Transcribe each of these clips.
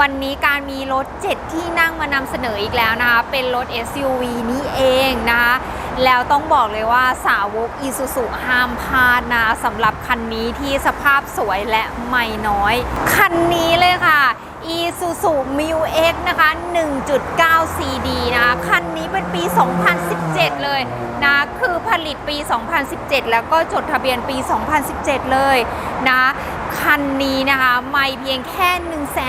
วันนี้การมีรถ 7 ที่นั่งมานำเสนออีกแล้วนะคะ เป็นรถ SUV นี้เองนะคะ แล้วต้องบอกเลยว่าสาวก Isuzu ห้ามพลาดนะสำหรับคันนี้ที่สภาพสวยและไม่น้อย คันนี้เลยค่ะ Isuzu Mu X นะคะ 1.9 CD นะคะ คันนี้เป็นปี 2017 เลยนะ คือผลิตปี 2017 แล้วก็จดทะเบียนปี 2017 เลยนะ คันนี้นะคะไม่เพียงแค่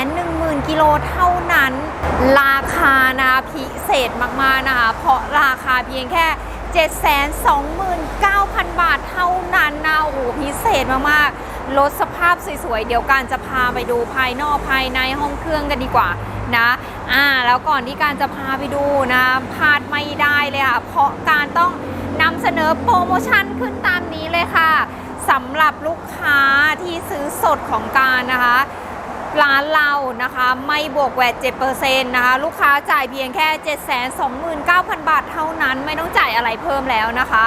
110,000 กิโลเท่านั้น ราคานะคะพิเศษมากๆนะคะ เพราะราคาเพียงแค่ 729,000 บาทเท่านั้นนะโอ้โหพิเศษมากๆ รถสภาพสวยๆ เดี๋ยวการจะพาไปดูภายนอกภายในห้องเครื่องกันดีกว่านะอ่าแล้วก่อนที่การจะพาไปดูนะพลาดไม่ได้เลยค่ะ เพราะการต้องนำเสนอโปรโมชั่นขึ้นตามนี้เลยค่ะ สำหรับลูกค้าที่ซื้อสดของการนะคะ ร้านเรานะคะไม่บวกแวด7%นะคะ ลูกค้าจ่ายเพียงแค่ 729,000 บาทเท่านั้น ไม่ต้องจ่ายอะไรเพิ่มแล้วนะคะ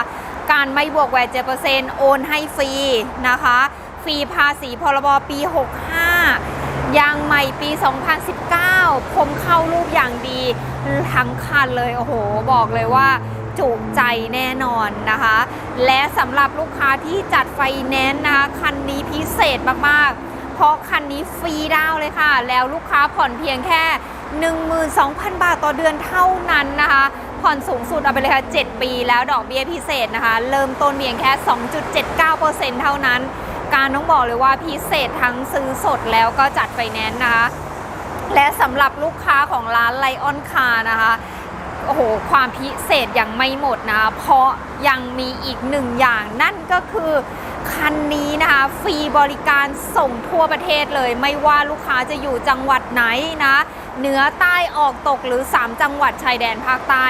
การไม่บวกแวด7%โอนให้ฟรีนะคะฟรีภาษีพรบปี 65 ยางใหม่ปี 2019 คมเข้ารูปอย่างดีทั้งคันเลย โอ้โห บอกเลยว่าจุใจแน่นอนนะคะ และสำหรับลูกค้าที่จัดไฟแนนซ์นะคะ คันนี้พิเศษมากๆ เพราะคันนี้ฟรีดาวเลยค่ะ แล้วลูกค้าผ่อนเพียงแค่ 12,000 บาทต่อเดือนเท่านั้นนะคะ ผ่อนสูงสุดเอาไปเลยค่ะ 7 ปีแล้วดอกเบี้ยพิเศษนะคะ เริ่มต้นเพียงแค่ 2.79%เท่านั้น การต้องบอกเลยว่าพิเศษทั้งซื้อสดแล้วก็จัดไฟแนนซ์นะคะ และสำหรับลูกค้าของร้านไลออนคานะคะ โอ้โหความพิเศษยังไม่หมดนะ เพราะยังมีอีกหนึ่งอย่างนั่นก็คือคันนี้นะคะฟรีบริการส่งทั่วประเทศเลยไม่ว่าลูกค้าจะอยู่จังหวัดไหนนะ เหนือใต้ออกตกหรือ 3 จังหวัดชายแดนภาคใต้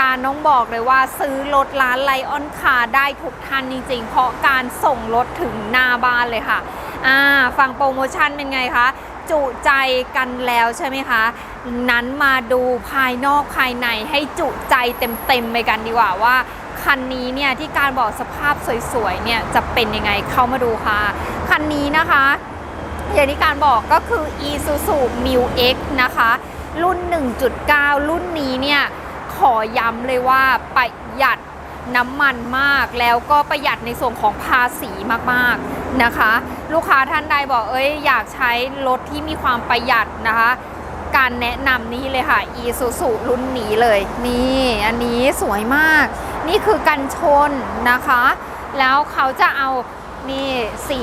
การน้องบอกเลยว่าซื้อรถร้านไลออนคาได้ทุกท่านจริงๆ เพราะการส่งรถถึงหน้าบ้านเลยค่ะอ่าฟังโปรโมชั่นเป็นไงคะ จุใจกันแล้วใช่ไหมคะ นั้นมาดูภายนอกภายในให้จุใจเต็มๆไปกันดีกว่าว่าคันนี้เนี่ยที่การบอกสภาพสวยๆเนี่ยจะเป็นยังไงเข้ามาดูค่ะ คันนี้นะคะ อย่างที่การบอกก็คือ Isuzu Mu X นะคะ รุ่น 1.9 รุ่นนี้เนี่ยขอย้ำเลยว่าประหยัดน้ำมันมาก แล้วก็ประหยัดในส่วนของภาษีมากๆนะคะ ลูกค้าท่านใดบอกเอ้ยอยากใช้รถที่มีความประหยัดนะคะ การแนะนำนี่เลยค่ะ Isuzu รุ่นนี้เลย นี่อันนี้สวยมาก นี่คือกันชนนะคะ แล้วเขาจะเอานี่สี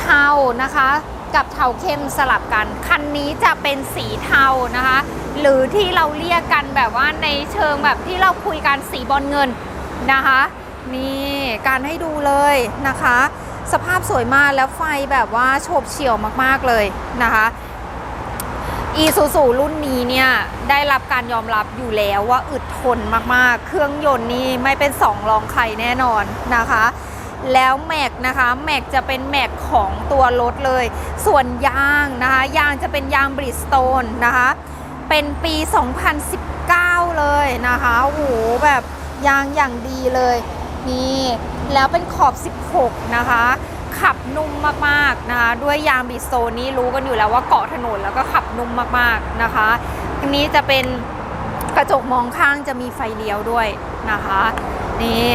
เทานะคะ กับเทาเข้มสลับกัน คันนี้จะเป็นสีเทานะคะ หรือที่เราเรียกกันแบบว่าในเชิงแบบที่เราคุยกันสีบอลเงินนะคะ นี่การให้ดูเลยนะคะ สภาพสวยมากแล้วไฟแบบว่าโฉบเฉี่ยวมากๆเลยนะคะอีซูซูรุ่นนี้เนี่ยได้รับการยอมรับอยู่แล้วว่าอึดทนมากๆ เครื่องยนต์นี่ไม่เป็นสองรองใครแน่นอนนะคะ แล้วแม็กนะคะแม็กจะเป็นแม็กของตัวรถเลย ส่วนยางนะคะยางจะเป็นยางบริสโตนนะคะเป็นปี 2019 เลยนะคะโอ้โหแบบยางอย่างดีเลย นี่ แล้วเป็นขอบ 16 นะคะ ขับนุ่มมากๆนะคะ ด้วยยางบริโตนนี้รู้กันอยู่แล้วว่าเกาะถนนแล้วก็ขับนุ่มมากๆนะคะอันนี้จะเป็นกระจกมองข้างจะมีไฟเลี้ยวด้วยนะคะนี่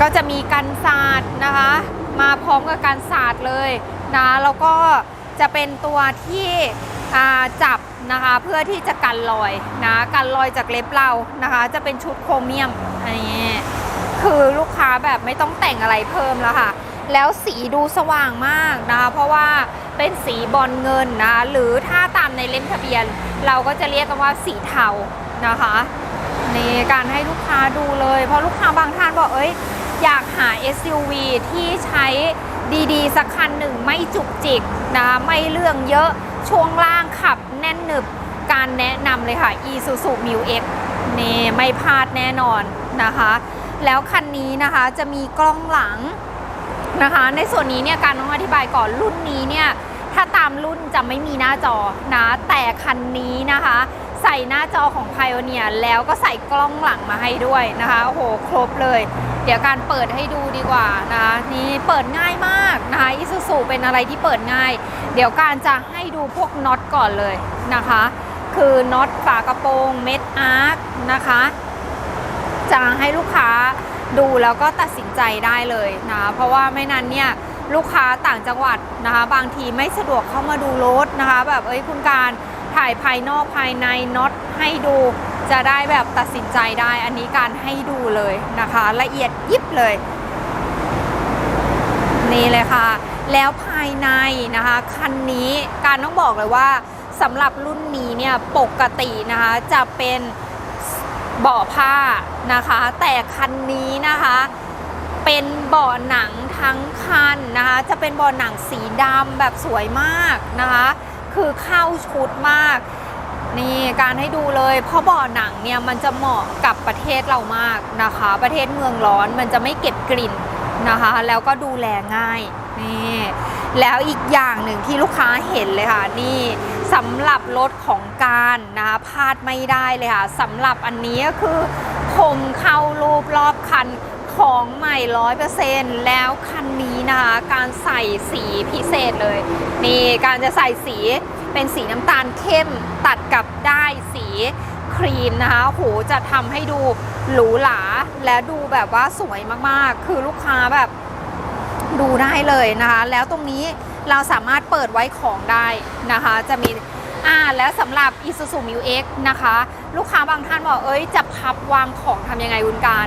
ก็จะมีกันสาดนะคะ มาพร้อมกับการสาดเลยนะแล้วก็จะเป็นตัวที่จับนะคะเพื่อที่จะกันรอยนะกันรอยจากเล็บเรานะคะ จะเป็นชุดโครเมียมอันนี้ คือลูกค้าแบบไม่ต้องแต่งอะไรเพิ่มแล้วค่ะ แล้วสีดูสว่างมากนะคะเพราะว่าเป็นสีบอลเงินนะ หรือถ้าตามในเล่มทะเบียน เราก็จะเรียกกันว่าสีเทานะคะนี่การให้ลูกค้าดูเลย เพราะลูกค้าบางท่านบอกเอ้ยอยากหา SUV ที่ใช้ดีๆ สักคันหนึ่งไม่จุกจิกนะไม่เรื่องเยอะช่วงล่างขับแน่นหนึบการแนะนำเลยค่ะ Isuzu Mu X นี่ไม่พลาดแน่นอนนะคะ แล้วคันนี้นะคะจะมีกล้องหลังนะคะ ในส่วนนี้เนี่ยการต้องอธิบายก่อนรุ่นนี้เนี่ยถ้าตามรุ่นจะไม่มีหน้าจอนะ แต่คันนี้นะคะ ใส่หน้าจอของ Pioneer แล้วก็ใส่กล้องหลังมาให้ด้วยนะคะโอ้โหครบเลย เดี๋ยวการเปิดให้ดูดีกว่านะคะนี่เปิดง่ายมากนะคะอิซูซูเป็นอะไรที่เปิดง่าย เดี๋ยวการจะให้ดูพวกน็อตก่อนเลยนะคะ คือน็อตฝากระโปรงเม็ดอาร์คนะคะ จะให้ลูกค้าดูแล้วก็ตัดสินใจได้เลยนะเพราะว่าไม่นั้นเนี่ยลูกค้าต่างจังหวัดนะคะ บางทีไม่สะดวกเข้ามาดูรถนะคะ แบบเอ้ยคุณการถ่ายภายนอกภายในน็อตให้ดูจะได้แบบตัดสินใจได้ อันนี้การให้ดูเลยนะคะ ละเอียดยิบเลย นี่เลยค่ะ แล้วภายในนะคะคันนี้การต้องบอกเลยว่าสำหรับรุ่นนี้เนี่ยปกตินะคะจะเป็น เบาะผ้านะคะ แต่คันนี้นะคะ เป็นเบาะหนังทั้งคันนะคะ จะเป็นเบาะหนังสีดำแบบสวยมากนะคะ คือเข้าชุดมาก นี่การให้ดูเลย เพราะเบาะหนังเนี่ยมันจะเหมาะกับประเทศเรามากนะคะ ประเทศเมืองร้อนมันจะไม่เก็บกลิ่นนะคะ แล้วก็ดูแลง่าย นี่แล้วอีกอย่างหนึ่งที่ลูกค้าเห็นเลยค่ะ นี่สำหรับรถของการนะคะพลาดไม่ได้เลยค่ะสำหรับอันนี้ก็คือคมเข้ารูปรอบคันของใหม่ร้อยเปอร์เซ็นต์แล้วคันนี้นะคะการใส่สีพิเศษเลย นี่การจะใส่สีเป็นสีน้ำตาลเข้มตัดกับได้สีครีมนะคะโหจะทำให้ดูหรูหราและดูแบบว่าสวยมากๆ คือลูกค้าแบบ ดูได้เลยนะคะ แล้วตรงนี้เราสามารถเปิดไว้ของได้นะคะ จะมีอ่าแล้วสำหรับ Isuzu m u X นะคะ ลูกค้าบางท่านบอกเอ้ยจะพับวางของทำยังไงคุณการ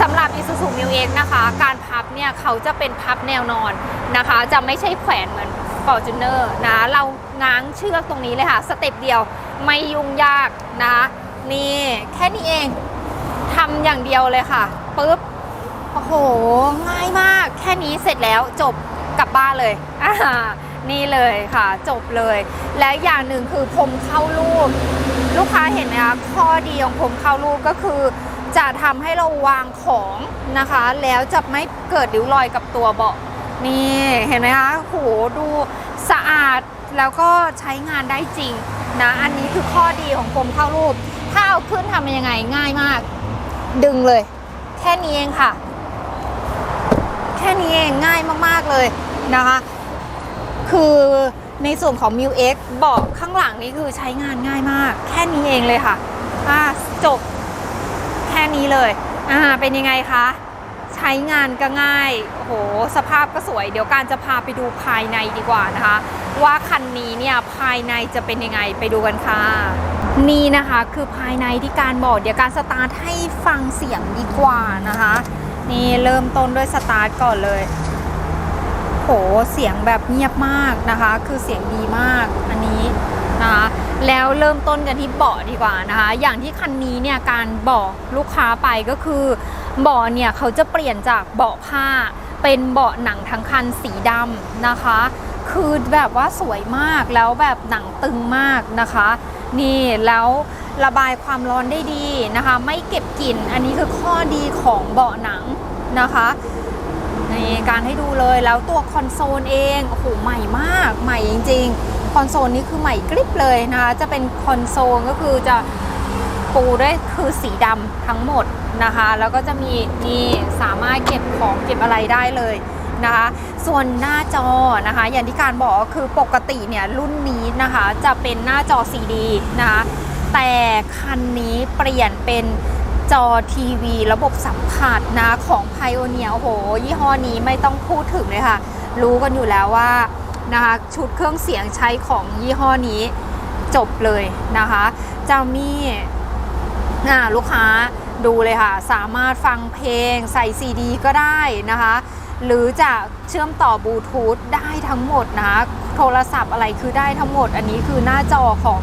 สำหรับ Isuzu m u X นะคะ การพับเนี่ยเขาจะเป็นพับแนวนอนนะคะ จะไม่ใช่แขวนเหมือน Fortuner นะเราง้างเชือกตรงนี้เลยค่ะสเต็ปเดียวไม่ยุ่งยากนะคะนี่แค่นี้เองทำอย่างเดียวเลยค่ะปุ๊บ โอ้โห ง่ายมาก แค่นี้เสร็จแล้วจบกลับบ้านเลยอ่านี่เลยค่ะ จบเลย และอย่างหนึ่งคือพรมเข้ารูป ลูกค้าเห็นไหมคะข้อดีของพรมเข้ารูปก็คือ จะทำให้เราวางของนะคะ แล้วจะไม่เกิดริ้วรอยกับตัวเบาะนี่เห็นไหมคะโหดูสะอาดแล้วก็ใช้งานได้จริงนะอันนี้คือข้อดีของพรมเข้ารูป ถ้าเอาขึ้นทำยังไงง่ายมาก ดึงเลย แค่นี้เองค่ะ แค่นี้เองง่ายมากๆเลยนะคะ คือในส่วนของ m ิ X เบาะข้างหลังนี่คือใช้งานง่ายมาก แค่นี้เองเลยค่ะอ่าจบแค่นี้เลยอ่าเป็นยังไงคะใช้งานก็ง่ายโอ้โหสภาพก็สวย เดี๋ยวการจะพาไปดูภายในดีกว่านะคะ ว่าคันนี้เนี่ยภายในจะเป็นยังไงไปดูกันค่ะ นี่นะคะคือภายในที่การบอกเดี๋ยวการสตาร์ทให้ฟังเสียงดีกว่านะคะ นี่เริ่มต้นด้วยสตาร์ทก่อนเลย โห เสียงแบบเงียบมากนะคะ คือเสียงดีมากอันนี้นะคะแล้วเริ่มต้นกันที่เบาะดีกว่านะคะ อย่างที่คันนี้เนี่ยการบอกลูกค้าไปก็คือเบาะเนี่ยเขาจะเปลี่ยนจากเบาะผ้า เป็นเบาะหนังทั้งคันสีดำนะคะ คือแบบว่าสวยมากแล้วแบบหนังตึงมากนะคะ นี่แล้ว ระบายความร้อนได้ดีนะคะ ไม่เก็บกลิ่น อันนี้คือข้อดีของเบาะหนังนะคะในการให้ดูเลยแล้วตัวคอนโซลเองโอ้โหใหม่มากใหม่จริง ๆ คอนโซลนี้คือใหม่กริบเลยนะคะจะเป็นคอนโซลก็คือจะปูด้วยคือสีดำทั้งหมดนะคะ แล้วก็จะมีนี่สามารถเก็บของเก็บอะไรได้เลยนะคะ ส่วนหน้าจอนะคะ อย่างที่การบอกคือปกติเนี่ยรุ่นนี้นะคะจะเป็นหน้าจอ CD นะคะ แต่คันนี้เปลี่ยนเป็นจอทีวีระบบสัมผัสนะของ Pioneer โอ้โห ยี่ห้อนี้ไม่ต้องพูดถึงเลยค่ะ รู้กันอยู่แล้วว่านะคะชุดเครื่องเสียงใช้ของยี่ห้อนี้จบเลยนะคะจะมีอ่าลูกค้าดูเลยค่ะ สามารถฟังเพลงใส่ซีดีก็ได้นะคะ หรือจะเชื่อมต่อบลูทูธได้ทั้งหมดนะคะ โทรศัพท์อะไรคือได้ทั้งหมด อันนี้คือหน้าจอของ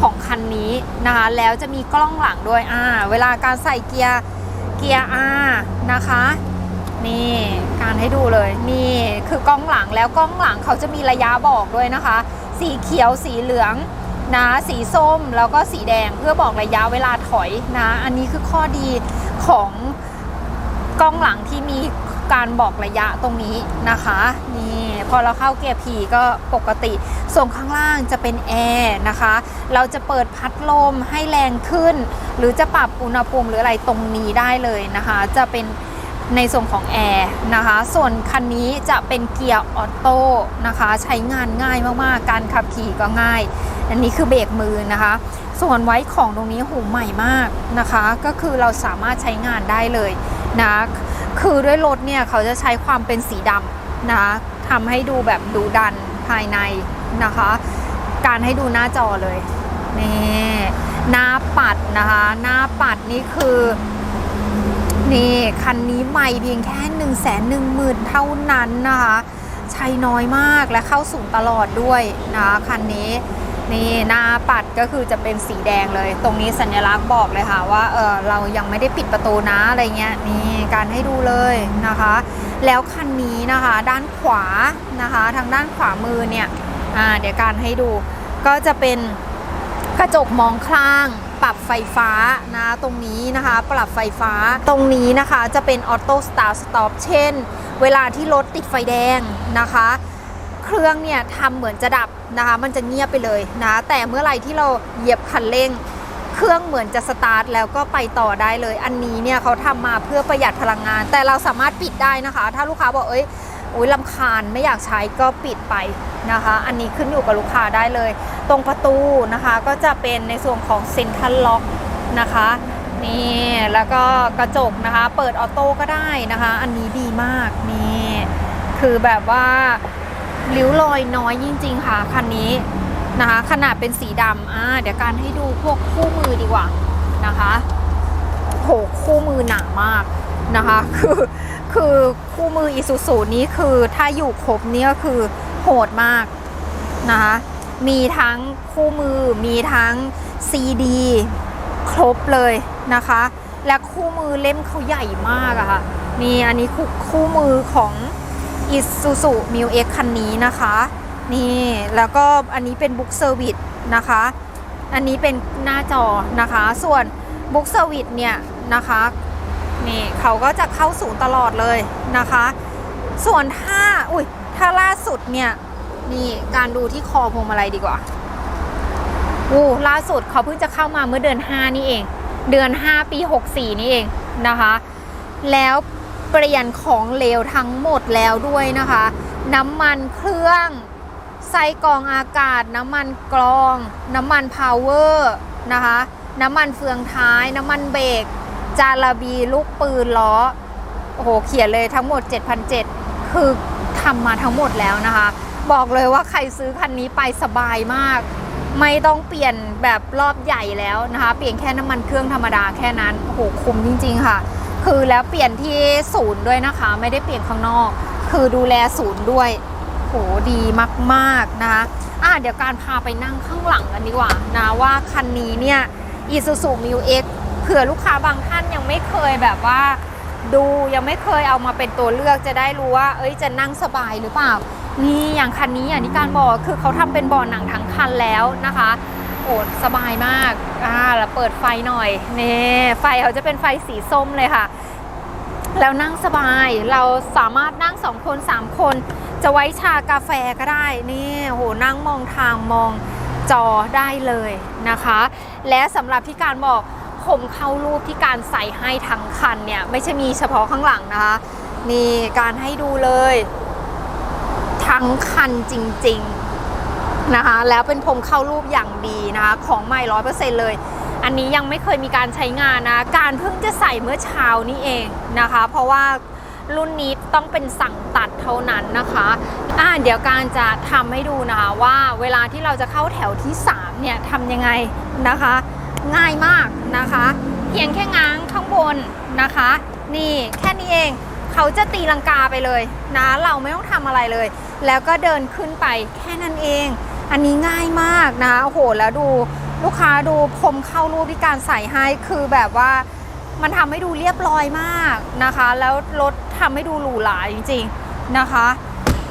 ของคันนี้นะคะ แล้วจะมีกล้องหลังด้วยอ่าเวลาการใส่เกียร์เกียร์ R นะคะ นี่การให้ดูเลย นี่คือกล้องหลังแล้วกล้องหลังเขาจะมีระยะบอกด้วยนะคะ สีเขียวสีเหลืองนะสีส้มแล้วก็สีแดงเพื่อบอกระยะเวลาถอยนะ อันนี้คือข้อดีของกล้องหลังที่มี การบอกระยะตรงนี้นะคะนี่พอเราเข้าเกียร์ P ก็ปกติ ส่วนข้างล่างจะเป็นแอร์นะคะ เราจะเปิดพัดลมให้แรงขึ้น หรือจะปรับอุณหภูมิหรืออะไรตรงนี้ได้เลยนะคะ จะเป็นในส่วนของแอร์นะคะ ส่วนคันนี้จะเป็นเกียร์ออโต้นะคะ ใช้งานง่ายมากๆ การขับขี่ก็ง่าย อันนี้คือเบรกมือนะคะ ส่วนไว้ของตรงนี้หูใหม่มากนะคะ ก็คือเราสามารถใช้งานได้เลยนะ คือด้วยรถเนี่ยเขาจะใช้ความเป็นสีดำนะทำให้ดูแบบดูดันภายในนะคะ การให้ดูหน้าจอเลยนี่หน้าปัดนะคะ หน้าปัดนี่คือนี่คันนี้ใหม่เพียงแค่1นึ่งแสนหนึ่งหมื่นเท่านั้นนะคะ ใช้น้อยมากและเข้าสูงตลอดด้วยนะคันนี้ นี่หน้าปัดก็คือจะเป็นสีแดงเลย ตรงนี้สัญลักษณ์บอกเลยค่ะว่าเออเรายังไม่ได้ปิดประตูนะอะไรเงี้ยนี่การให้ดูเลยนะคะ แล้วคันนี้นะคะด้านขวานะคะ ทางด้านขวามือเนี่ยอ่าเดี๋ยวการให้ดูก็จะเป็นกระจกมองข้างปรับไฟฟ้านะตรงนี้นะคะ ปรับไฟฟ้าตรงนี้นะคะจะเป็นออโต้สตาร์ทสต็อปเช่น เวลาที่รถติดไฟแดงนะคะ เครื่องเนี่ยทำเหมือนจะดับนะคะ มันจะเงียบไปเลยนะแต่เมื่อไหร่ที่เราเหยียบคันเร่ง เครื่องเหมือนจะสตาร์ทแล้วก็ไปต่อได้เลย อันนี้เนี่ยเขาทำมาเพื่อประหยัดพลังงาน แต่เราสามารถปิดได้นะคะ ถ้าลูกค้าบอกเอ้ยโอ้ยลำคาญไม่อยากใช้ก็ปิดไปนะคะ อันนี้ขึ้นอยู่กับลูกค้าได้เลย ตรงประตูนะคะก็จะเป็นในส่วนของเซ็นทรัลล็อกนะคะนี่แล้วก็กระจกนะคะ เปิดออโต้ก็ได้นะคะ อันนี้ดีมากนี่คือแบบว่า ริ้วรอยน้อยจริง ๆ ค่ะ คันนี้นะคะ ขนาดเป็นสีดำอ่าเดี๋ยวการให้ดูพวกคู่มือดีกว่านะคะโหคู่มือหนามากนะคะ คือคือคู่มืออีซูซูนี้คือถ้าอยู่ครบเนี่ยคือโหดมากนะคะ มีทั้งคู่มือมีทั้งซีดีครบเลยนะคะ และคู่มือเล่มเขาใหญ่มากอะค่ะนี่อันนี้คู่คู่มือของ อิซูซูมิวเอ็กคันนี้นะคะ นี่แล้วก็อันนี้เป็นบุ๊กเซอร์วิสนะคะ อันนี้เป็นหน้าจอนะคะ ส่วนบุ๊กเซอร์วิสเนี่ยนะคะนี่เขาก็จะเข้าสูงตลอดเลยนะคะ ส่วนถ้าอุ้ยถ้าล่าสุดเนี่ยนี่การดูที่คอพวงมาลัยดีกว่าอู้ล่าสุดเขาเพิ่งจะเข้ามาเมื่อเดือน 5 นี่เอง เดือน 5 ปี 64 นี่เองนะคะ แล้ว เปลี่ยนของเหลวทั้งหมดแล้วด้วยนะคะ น้ำมันเครื่องไส้กรองอากาศ น้ำมันกรอง น้ำมันพาวเวอร์นะคะ น้ำมันเฟืองท้าย น้ำมันเบรกจาระบีลูกปืนล้อโอ้โหเขียนเลยทั้งหมด7,700คือทำมาทั้งหมดแล้วนะคะ บอกเลยว่าใครซื้อคันนี้ไปสบายมาก ไม่ต้องเปลี่ยนแบบรอบใหญ่แล้วนะคะ เปลี่ยนแค่น้ำมันเครื่องธรรมดาแค่นั้น โอ้โหคุ้มจริง ๆ ค่ะ คือแล้วเปลี่ยนที่ศูนย์ด้วยนะคะ ไม่ได้เปลี่ยนข้างนอก คือดูแลศูนย์ด้วยโหดีมากๆนะคะอะเดี๋ยวการพาไปนั่งข้างหลังกันดีกว่านะว่าคันนี้เนี่ย Isuzu m u X เผื่อลูกค้าบางท่านยังไม่เคยแบบว่า ดูยังไม่เคยเอามาเป็นตัวเลือกจะได้รู้ว่า เอ้ยจะนั่งสบายหรือเปล่า นี่อย่างคันนี้อย่างที่การบอกคือเขาทำเป็นเบาะหนังทั้งคันแล้วนะคะ โอ้สบายมากอ่าแล้วเปิดไฟหน่อยนี่ไฟเขาจะเป็นไฟสีส้มเลยค่ะ แล้วนั่งสบายเราสามารถนั่งสองคนสามคน จะไว้ชากาแฟก็ได้นี่โหนั่งมองทางมองจอได้เลยนะคะ และสำหรับที่การบอกผมเข้ารูปที่การใส่ให้ทั้งคันเนี่ย ไม่ใช่มีเฉพาะข้างหลังนะคะนี่การให้ดูเลย ทั้งคันจริง ๆ นะคะ แล้วเป็นพรมเข้ารูปอย่างดีนะคะ ของใหม่ร้อยเปอร์เซ็นต์เลย อันนี้ยังไม่เคยมีการใช้งานนะ การเพิ่งจะใส่เมื่อเช้านี้เองนะคะ เพราะว่ารุ่นนี้ต้องเป็นสั่งตัดเท่านั้นนะคะอ่าเดี๋ยวการจะทำให้ดูนะคะว่าเวลาที่เราจะเข้าแถวที่ 3 เนี่ยทำยังไงนะคะ ง่ายมากนะคะ เพียงแค่ง้างข้างบนนะคะ นี่แค่นี้เองเขาจะตีลังกาไปเลยนะ เราไม่ต้องทำอะไรเลย แล้วก็เดินขึ้นไปแค่นั้นเอง อันนี้ง่ายมากนะโอ้โหแล้วดูลูกค้าดูพรมเข้ารูปที่การใส่ให้คือแบบว่ามันทำให้ดูเรียบร้อยมากนะคะ แล้วรถทำให้ดูหรูหราจริง ๆนะคะ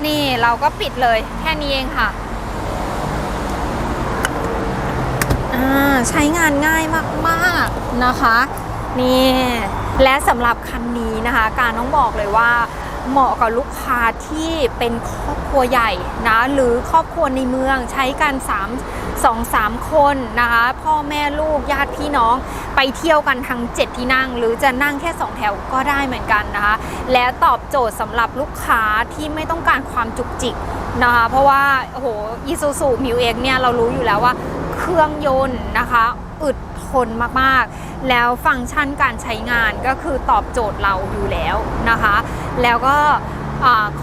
นี่เราก็ปิดเลยแค่นี้เองค่ะอ่าใช้งานง่ายมากๆนะคะ นี่และสำหรับคันนี้นะคะ การต้องบอกเลยว่า เหมาะกับลูกค้าที่เป็นครอบครัวใหญ่นะหรือครอบครัวในเมืองใช้กัน3 2 3 คนนะคะพ่อแม่ลูกญาติพี่น้องไปเที่ยวกันทั้ง 7 ที่นั่ง หรือจะนั่งแค่ 2 แถวก็ได้เหมือนกันนะคะ และตอบโจทย์สำหรับลูกค้าที่ไม่ต้องการความจุกจิกนะคะเพราะว่าโอ้โหอีซูซูมิวเอ็กเนี่ยเรารู้อยู่แล้วว่าเครื่องยนต์นะคะอึด ทนมากๆ แล้วฟังก์ชันการใช้งานก็คือตอบโจทย์เราอยู่แล้วนะคะ แล้วก็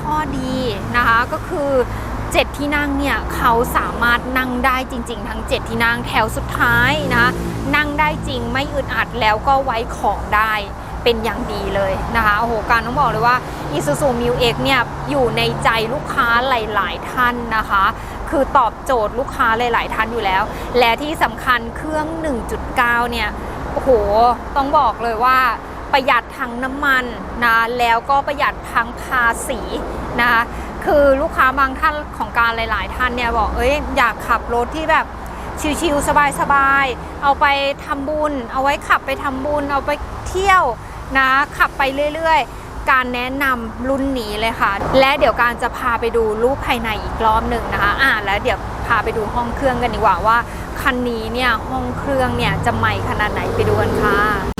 ข้อดีนะคะก็คือ7ที่นั่งเนี่ยเขาสามารถนั่งได้จริง ๆ ทั้ง 7 ที่นั่งแถวสุดท้ายนะคะนั่งได้จริงไม่อึดอัดแล้วก็ไว้ของได้เป็นอย่างดีเลยนะคะโอ้โหการต้องบอกเลยว่า Isuzu m u X เนี่ยอยู่ในใจลูกค้าหลาย ๆ ท่านนะคะ คือตอบโจทย์ลูกค้าหลาย ๆท่านอยู่แล้ว และที่สำคัญเครื่อง 1.9 เนี่ยโอ้โหต้องบอกเลยว่าประหยัดทั้งน้ำมันนะแล้วก็ประหยัดทั้งภาษีนะคะคือลูกค้าบางท่านของการหลาย ๆ ท่านเนี่ยบอกเอ้ยอยากขับรถที่แบบชิลๆสบายๆเอาไปทำบุญ เอาไว้ขับไปทำบุญ เอาไปเที่ยวนะขับไปเรื่อย ๆ การแนะนำรุ่นนี้เลยค่ะ และเดี๋ยวการจะพาไปดูรูปภายในอีกรอบหนึ่งนะคะ อ่าแล้วเดี๋ยวพาไปดูห้องเครื่องกันดีกว่าว่าคันนี้เนี่ยห้องเครื่องเนี่ยจะใหม่ขนาดไหนไปดูกันค่ะ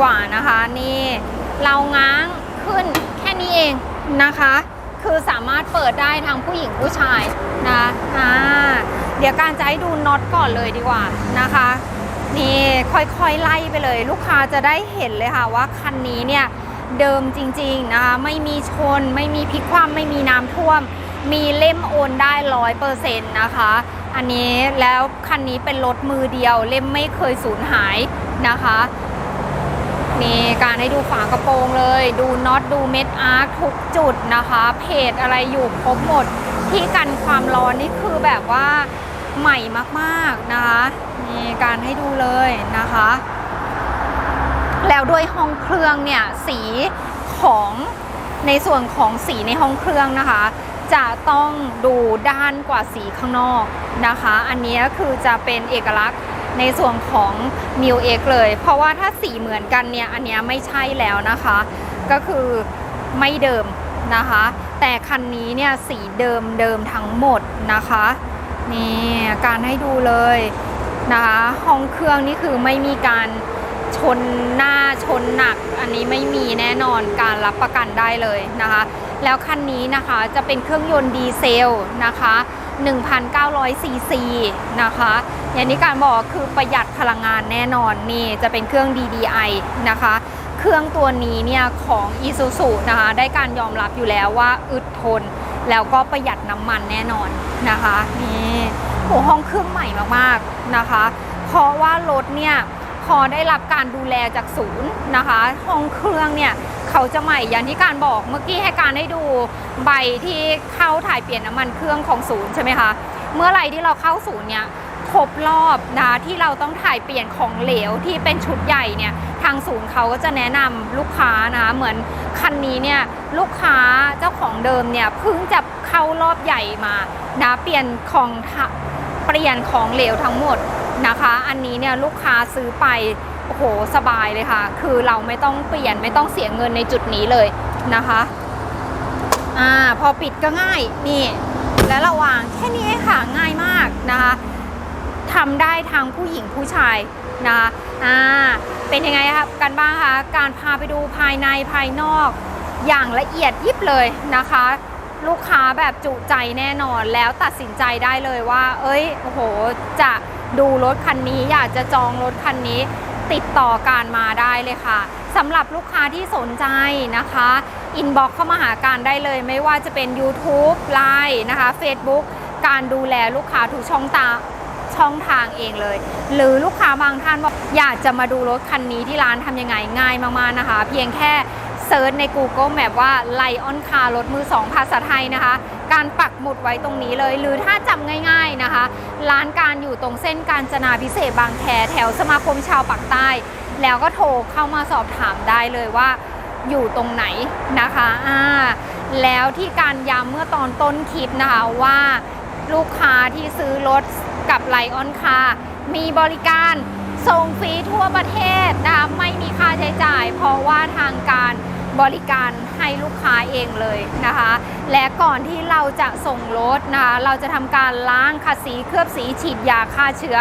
กว่านะคะ นี่เราง้างขึ้นแค่นี้เองนะคะ คือสามารถเปิดได้ทั้งผู้หญิงผู้ชายนะอ่าเดี๋ยวการจะให้ดูน็อตก่อนเลยดีกว่านะคะ นี่ค่อยๆไล่ไปเลย ลูกค้าจะได้เห็นเลยค่ะว่าคันนี้เนี่ยเดิมจริงๆนะคะไม่มีชน ไม่มีพลิกคว่ำไม่มีน้ำท่วม มีเล่มโอนได้ร้อยเปอร์เซ็นต์นะคะ อันนี้แล้วคันนี้เป็นรถมือเดียว เล่มไม่เคยสูญหายนะคะ นี่การให้ดูฝากระโปรงเลย ดูน็อตดูเม็ดอาร์คทุกจุดนะคะ เพจอะไรอยู่ครบหมดที่กันความร้อนนี่คือแบบว่าใหม่มากๆนะคะนี่การให้ดูเลยนะคะ แล้วด้วยห้องเครื่องเนี่ยสีของในส่วนของสีในห้องเครื่องนะคะ จะต้องดูด้านกว่าสีข้างนอกนะคะ อันนี้คือจะเป็นเอกลักษณ์ ในส่วนของ m i u X เลย เพราะว่าถ้าสีเหมือนกันเนี่ยอันนี้ไม่ใช่แล้วนะคะ ก็คือไม่เดิมนะคะ แต่คันนี้เนี่ยสีเดิมเดิมทั้งหมดนะคะนี่การให้ดูเลยนะคะห้องเครื่องนี่คือไม่มีการชนหน้าชนหนัก อันนี้ไม่มีแน่นอนการรับประกันได้เลยนะคะ แล้วคันนี้นะคะจะเป็นเครื่องยนต์ดีเซลนะคะ1,900ซีซีนะคะ อย่างที่การบอกคือประหยัดพลังงานแน่นอนนี่จะเป็นเครื่อง DDI นะคะ เครื่องตัวนี้เนี่ยของ Isuzu นะคะได้การยอมรับอยู่แล้วว่าอึดทน แล้วก็ประหยัดน้ำมันแน่นอนนะคะนี่โหห้องเครื่องใหม่มากๆนะคะ เพราะว่ารถเนี่ยพอได้รับการดูแลจากศูนย์นะคะ ห้องเครื่องเนี่ยเขาจะใหม่อย่างที่การบอกเมื่อกี้ให้การให้ดูใบที่เข้าถ่ายเปลี่ยนน้ำมันเครื่องของศูนย์ใช่ไหมคะเมื่อไรที่เราเข้าศูนย์เนี่ย ครบรอบนะที่เราต้องถ่ายเปลี่ยนของเหลวที่เป็นชุดใหญ่เนี่ยทางศูนย์เขาก็จะแนะนำลูกค้านะเหมือนคันนี้เนี่ยลูกค้าเจ้าของเดิมเนี่ยเพิ่งจะเข้ารอบใหญ่มานะเปลี่ยนของเปลี่ยนของเหลวทั้งหมดนะคะ อันนี้เนี่ยลูกค้าซื้อไปโอ้โหสบายเลยค่ะ คือเราไม่ต้องเปลี่ยนไม่ต้องเสียเงินในจุดนี้เลยนะคะอ่าพอปิดก็ง่ายนี่ และระวางแค่นี้ค่ะง่ายมากนะคะ ทำได้ทั้งผู้หญิงผู้ชายนะอ่าเป็นยังไงครับกันบ้างคะการพาไปดูภายในภายนอก อย่างละเอียดยิบเลยนะคะ ลูกค้าแบบจุใจแน่นอนแล้วตัดสินใจได้เลยว่า เอ้ยโอ้โหจะดูรถคันนี้อยากจะจองรถคันนี้ติดต่อการมาได้เลยค่ะสำหรับลูกค้าที่สนใจนะคะอินบ็อกเข้ามาหาการได้เลย ไม่ว่าจะเป็น YouTube Line นะคะ Facebook การดูแลลูกค้าทุกช่องทาง ช่องทางเองเลย หรือลูกค้าบางท่านบอกอยากจะมาดูรถคันนี้ที่ร้านทำยังไงง่ายมากๆนะคะ เพียงแค่เซิร์ชใน Google Map ว่า Lion Car รถมือ2ภาษาไทยนะคะ การปักหมุดไว้ตรงนี้เลย หรือถ้าจำง่ายๆนะคะ ร้านการอยู่ตรงเส้นการจนาพิเศษบางแคแถวสมาคมชาวปากใต้ แล้วก็โทรเข้ามาสอบถามได้เลยว่าอยู่ตรงไหนนะคะอ่าแล้วที่การย้ำเมื่อตอนต้นคลิปนะคะว่าลูกค้าที่ซื้อรถ กับไลออนคามีบริการส่งฟรีทั่วประเทศนะไม่มีค่าใช้จ่าย เพราะว่าทางการบริการให้ลูกค้าเองเลยนะคะ และก่อนที่เราจะส่งรถนะคะเราจะทำการล้างขัดสีเคลือบสีฉีดยาฆ่าเชื้อ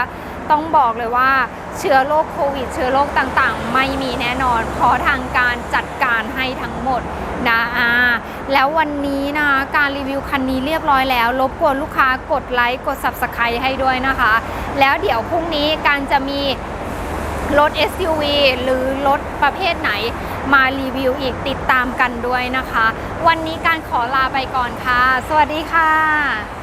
ต้องบอกเลยว่าเชื้อโรคโควิด เชื้อโรคต่างๆ ไม่มีแน่นอน เพราะทางการจัดการให้ทั้งหมด นะอ่าแล้ววันนี้นะคะการรีวิวคันนี้เรียบร้อยแล้ว รบกวนลูกค้ากดไลค์กด Subscribe ให้ด้วยนะคะ แล้วเดี๋ยวพรุ่งนี้การจะมีรถ SUV หรือรถประเภทไหนมารีวิวอีกติดตามกันด้วยนะคะ วันนี้การขอลาไปก่อนค่ะ สวัสดีค่ะ